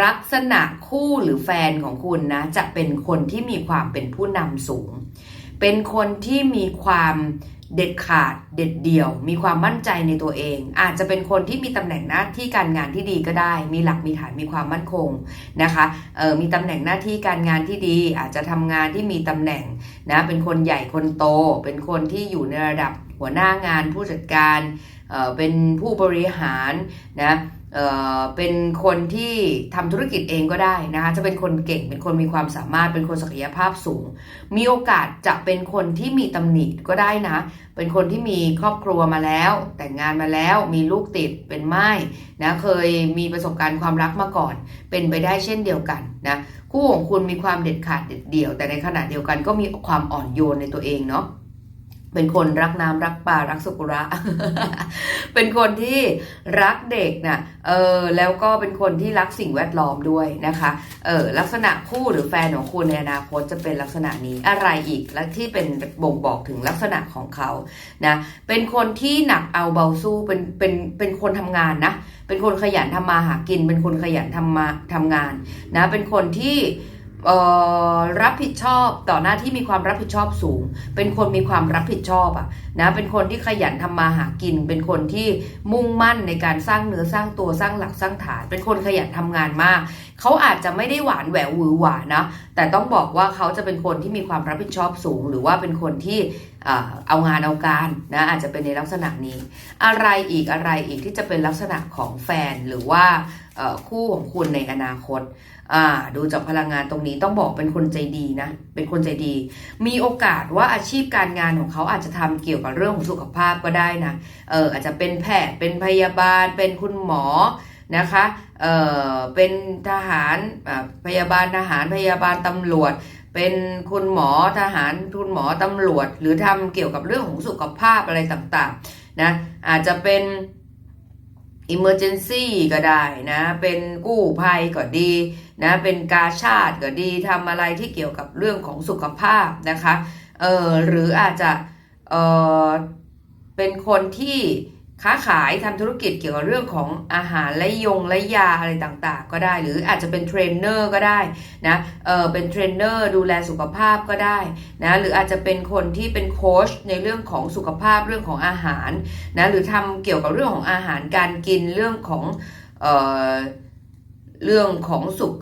ลักษณะคู่หรือแฟนของคุณนะจะเป็นคนที่มีความเป็นผู้นำสูง เป็นคนที่มีความเด็ดขาดเด็ดเดี่ยว มีความมั่นใจในตัวเอง อาจจะเป็นคนที่มีตำแหน่งหน้าที่การงานที่ดีก็ได้ มีหลักมีฐานมีความมั่นคงนะคะเออมีตำแหน่งหน้าที่การงานที่ดี อาจจะทำงานที่มีตำแหน่งนะเป็นคนใหญ่คนโต เป็นคนที่อยู่ในระดับ หัวหน้างานผู้จัดการเป็นผู้บริหารนะเเป็นคนที่ทำธุรกิจเองก็ได้นะคะจะเป็นคนเก่งเป็นคนมีความสามารถเป็นคนศักยภาพสูง มีโอกาสจะเป็นคนที่มีตำหนิก็ได้นะ เป็นคนที่มีครอบครัวมาแล้ว แต่งงานมาแล้วมีลูกติดเป็นไม้นะเคยมีประสบการณ์ความรักมาก่อน เป็นไปได้เช่นเดียวกันนะคู่ของคุณมีความเด็ดขาดเด็ดเดี่ยว แต่ในขณะเดียวกันก็มีความอ่อนโยนในตัวเองเนาะ เป็นคนรักน้ำรักป่ารักสุกุระ เป็นคนที่รักเด็กนะเออแล้วก็เป็นคนที่รักสิ่งแวดล้อมด้วยนะคะ เออลักษณะคู่หรือแฟนของคุณในอนาคตจะเป็นลักษณะนี้อะไรอีกและที่เป็นบ่งบอกถึงลักษณะของเขานะ เป็นคนที่หนักเอาเบาสู้เป็นเป็นเป็นคนทำงานนะ เป็นคนขยันทำมาหากิน เป็นคนขยันทำมาทำงานนะ เป็นคนที่ รับผิดชอบต่อหน้าที่มีความรับผิดชอบสูง เป็นคนมีความรับผิดชอบอะนะ เป็นคนที่ขยันทำมาหากิน เป็นคนที่มุ่งมั่นในการสร้างเนื้อสร้างตัวสร้างหลักสร้างฐาน เป็นคนขยันทำงานมาก เขาอาจจะไม่ได้หวานแหววหวือหวานะ แต่ต้องบอกว่าเขาจะเป็นคนที่มีความรับผิดชอบสูง หรือว่าเป็นคนที่ เอ่อเอางานเอาการนะอาจจะเป็นในลักษณะนี้ อะไรอีกอะไรอีกที่จะเป็นลักษณะของแฟนหรือว่าคู่ของคุณในอนาคตาดูจากพลังงานตรงนี้ต้องบอกเป็นคนใจดีนะ เป็นคนใจดี มีโอกาสว่าอาชีพการงานของเขาอาจจะทำเกี่ยวกับเรื่องของสุขภาพก็ได้นะเอออาจจะเป็นแพทย์เป็นพยาบาล เป็นคุณหมอนะคะเออเป็นทหารพยาบาลทหารพยาบาลตำรวจ เป็นคุณหมอทหารคุณหมอตำรวจ หรือทำเกี่ยวกับเรื่องของสุขภาพอะไรต่างๆนะอาจจะเป็น Emergency ก็ได้นะ เป็นกู้ภัยก็ดีนะเป็นกาชาติก็ดีทำอะไรที่เกี่ยวกับเรื่องของสุขภาพนะคะเออหรืออาจจะเออเป็นคนที่ ค้าขายทำธุรกิจเกี่ยวกับเรื่องของอาหารและยงและยาอะไรต่างๆ ก็ได้ หรืออาจจะเป็นเทรนเนอร์ก็ได้นะเออเป็นเทรนเนอร์ดูแลสุขภาพก็ได้นะหรืออาจจะเป็นคนที่เป็นโค้ชในเรื่องของสุขภาพเรื่องของอาหารนะหรือทำเกี่ยวกับเรื่องของอาหารการกินเรื่องของเออเรื่องของสุข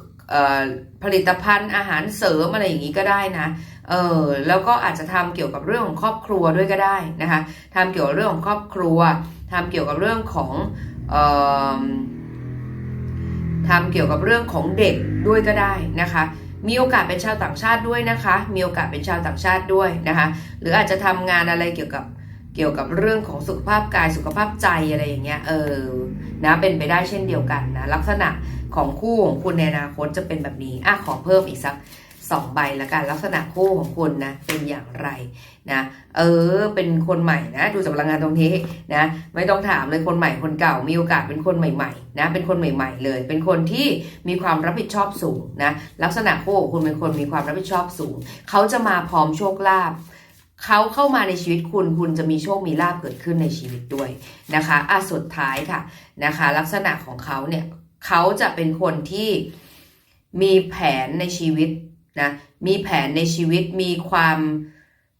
ผลิตภัณฑ์อาหารเสริมอะไรอย่างนี้ก็ได้นะเออแล้วก็อาจจะทำเกี่ยวกับเรื่องของครอบครัวด้วยก็ได้นะคะทำเกี่ยวกับเรื่องของครอบครัวทำเกี่ยวกับเรื่องของเอ่อทำเกี่ยวกับเรื่องของเด็กด้วยก็ได้นะคะ มีโอกาสเป็นชาวต่างชาติด้วยนะคะ มีโอกาสเป็นชาวต่างชาติด้วยนะคะ หรืออาจจะทำงานอะไรเกี่ยวกับ เกี่ยวกับเรื่องของสุขภาพกายสุขภาพใจอะไรอย่างเงี้ยเออนะเป็นไปได้เช่นเดียวกันนะลักษณะของคู่ของคุณในอนาคตจะเป็นแบบนี้อะขอเพิ่มอีกสักสองใบละกันลักษณะคู่ของคุณนะเป็นอย่างไรนะเออเป็นคนใหม่นะดูจากพลังงานตรงนี้นะไม่ต้องถามเลยคนใหม่คนเก่ามีโอกาสเป็นคนใหม่ๆนะเป็นคนใหม่ ๆ เลย เป็นคนที่มีความรับผิดชอบสูงนะลักษณะคู่ของคุณเป็นคนมีความรับผิดชอบสูง เขาจะมาพร้อมโชคลาภ เขาเข้ามาในชีวิตคุณคุณจะมีโชคมีลาภเกิดขึ้นในชีวิตด้วยนะคะอะสุดท้ายค่ะนะคะ ลักษณะของเขาเนี่ยเขาจะเป็นคนที่มีแผนในชีวิตนะมีแผนในชีวิตมีความ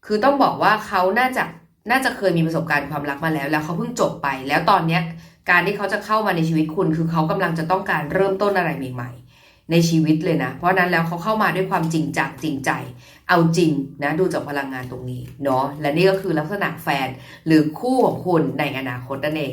คือต้องบอกว่าเขาน่าจะน่าจะเคยมีประสบการณ์ความรักมาแล้ว แล้วเขาเพิ่งจบไป แล้วตอนเนี้ยการที่เขาจะเข้ามาในชีวิตคุณ คือเขากำลังจะต้องการเริ่มต้นอะไรใหม่ๆ ในชีวิตเลยนะ เพราะนั้นแล้วเขาเข้ามาด้วยความจริงจังจริงใจ เอาจริงนะดูจากพลังงานตรงนี้เนาะและนี่ก็คือลักษณะแฟนหรือคู่ของคุณในอนาคตนั่นเอง